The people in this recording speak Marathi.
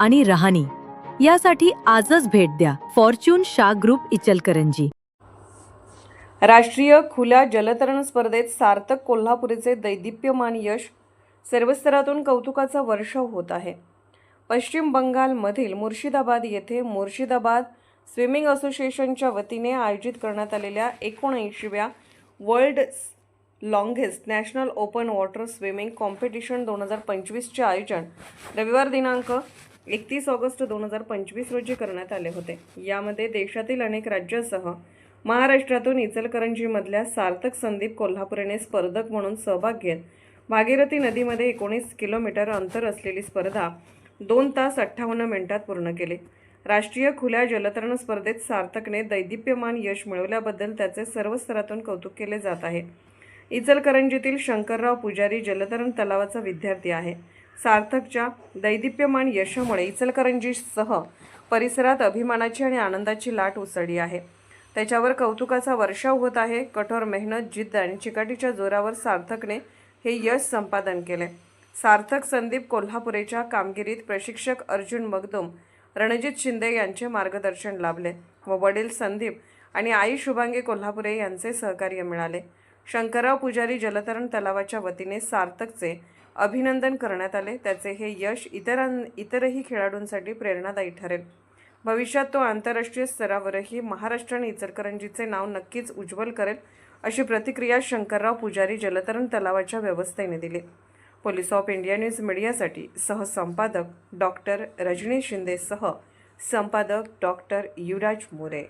आणि राहणी. यासाठी आजच भेट द्या. फॉर्च्यून शा ग्रुप इचलकरंजी. राष्ट्रीय खुल्या जलतरण स्पर्धेत सार्थक कोल्हापुरीचे दैदिप्यमान यश सर्वस्तरातून कौतुकाचा वर्षाव होत आहे. पश्चिम बंगालमधील मुर्शिदाबाद येथे मुर्शिदाबाद स्विमिंग असोसिएशनच्या वतीने आयोजित करण्यात आलेल्या एकोणऐंशीव्या world longest national open water swimming competition दोन हजार पंचवीसचे आयोजन रविवार दिनांक एकतीस ऑगस्ट दोन हजार पंचवीस रोजी करण्यात आले होते. यामध्ये देशातील अनेक राज्यासह महाराष्ट्रातून इचलकरंजीमधल्या सार्थक संदीप कोल्हापुरेने स्पर्धक म्हणून सहभाग घेत भागीरथी नदीमध्ये एकोणीस किलोमीटर अंतर असलेली स्पर्धा दोन तास अठ्ठावन्न मिनिटात पूर्ण केली. राष्ट्रीय खुल्या जलतरण स्पर्धेत सार्थकने दैदिप्यमान यश मिळवल्याबद्दल त्याचे सर्व स्तरातून कौतुक केले जात आहे. इचलकरंजीतील शंकरराव पुजारी जलतरण तलावाचा विद्यार्थी आहे. सार्थकच्या दैदिप्यमान यशामुळे इचलकरंजीसह परिसरात अभिमानाची आणि आनंदाची लाट उसळली आहे. त्याच्यावर कौतुकाचा वर्षाव होत आहे. कठोर मेहनत जिद्द आणि चिकाटीच्या जोरावर सार्थकने हे यश संपादन केले. सार्थक संदीप कोल्हापुरेच्या कामगिरीत प्रशिक्षक अर्जुन मगदुम रणजित शिंदे यांचे मार्गदर्शन लाभले व वडील संदीप आणि आई शुभांगी कोल्हापुरे यांचे सहकार्य मिळाले. शंकरराव पुजारी जलतरण तलावाच्या वतीने सार्थकचे अभिनंदन करण्यात आले. त्याचे हे यश इतरां इतरही खेळाडूंसाठी प्रेरणादायी ठरेल. भविष्यात तो आंतरराष्ट्रीय स्तरावरही महाराष्ट्र आणि इचलकरंजीचे नाव नक्कीच उज्ज्वल करेल अशी प्रतिक्रिया शंकरराव पुजारी जलतरण तलावाच्या व्यवस्थेने दिली. पोलीस ऑफ इंडिया न्यूज मीडियासाठी सहसंपादक डॉक्टर रजनी शिंदेसह संपादक डॉक्टर युवराज मोरे.